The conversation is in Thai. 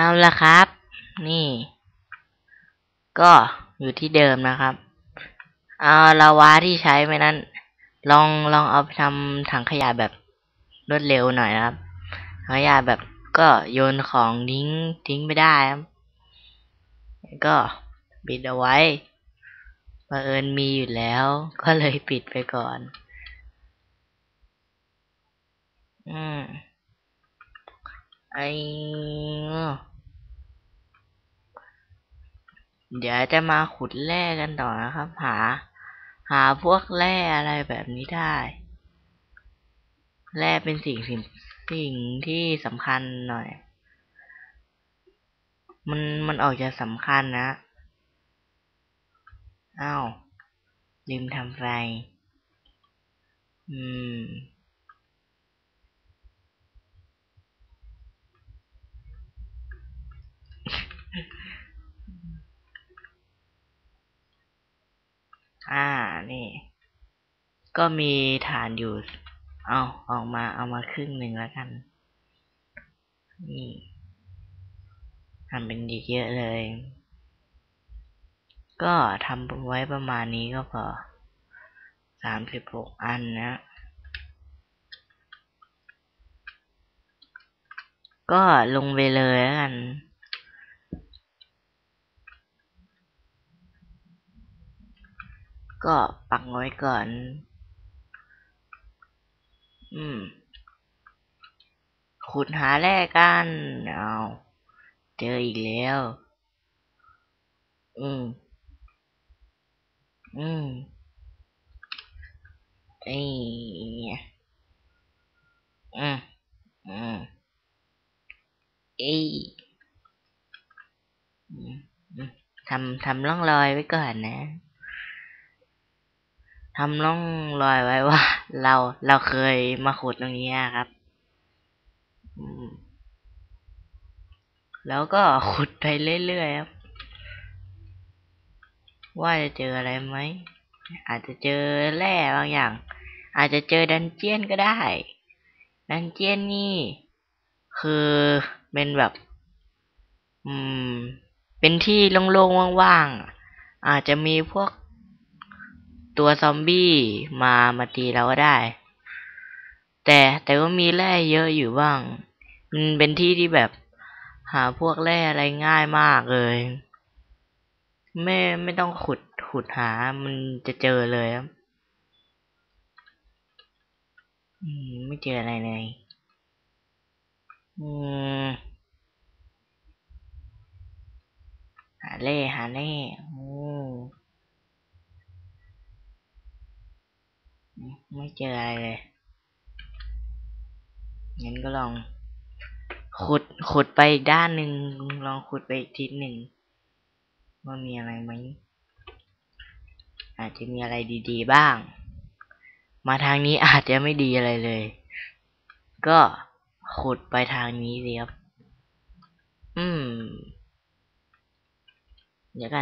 เอาละครับ นี่ ก็อยู่ที่เดิมนะครับ เอาลาวาที่ใช้ไปนั้น ลองลองเอาไปทำถังขยะแบบรวดเร็วหน่อยนะครับถังขยะแบบก็โยนของทิ้งทิ้งไม่ได้ครับก็ปิดเอาไว้บังเอิญมีอยู่แล้ว ก็เลยปิดไปก่อน อืมไอ เดี๋ยวจะมาขุดแร่กันต่อนะครับ หา หาพวกแร่อะไรแบบนี้ได้ แร่เป็นสิ่งสิ่งสิ่งที่สำคัญหน่อย มันมันออกจะสำคัญนะอ้าวลืมทำไฟ อืม อ่า นี่ ก็มีฐานอยู่ เอาออกมาเอามาครึ่งหนึ่งแล้วกัน นี่ทำเป็นเยอะเลย ก็ทำไว้ประมาณนี้ก็พอสามสิบหกอันนะ ก็ลงไปเลยแล้วกัน ก็ปักไว้ก่อน อืม ขุดหาแร่กัน เอาเจออีกแล้ว อืม อืมไอ้ยอืม อืมเอ้ยทำทำร่องรอยไว้ก่อนนะ ทำร่องรอยไว้ว่า เราเราเคยมาขุดตรงนี้ครับแล้วก็ขุดไปเรื่อยๆครับ ว่าจะเจออะไรไหม อาจจะเจอแร่บางอย่าง อาจจะเจอดันเจียนก็ได้ ดันเจียนนี่ คือเป็นแบบ อืม เป็นที่โล่งๆว่างๆอาจจะมีพวก ตัวซอมบี้มามาตีเราก็ได้ แต่แต่ก็มีแร่เยอะอยู่บ้าง มันเป็นที่ที่แบบหาพวกแร่อะไรง่ายมากเลย ไม่ไม่ต้องขุดขุดหามันจะเจอเลยครับไม่เจออะไรเลยอืมหาเล่หาเล่โอ้ ไม่เจออะไรเลยงั้นก็ลอง ขุดขุดไปด้านหนึ่งลองขุดไปอีกทิศหนึ่งว่ามีอะไรไหมอาจจะมีอะไรดี ๆ บ้าง มาทางนี้อาจจะไม่ดีอะไรเลย ก็ขุดไปทางนี้สิครับ อืม เดี๋ยวกัน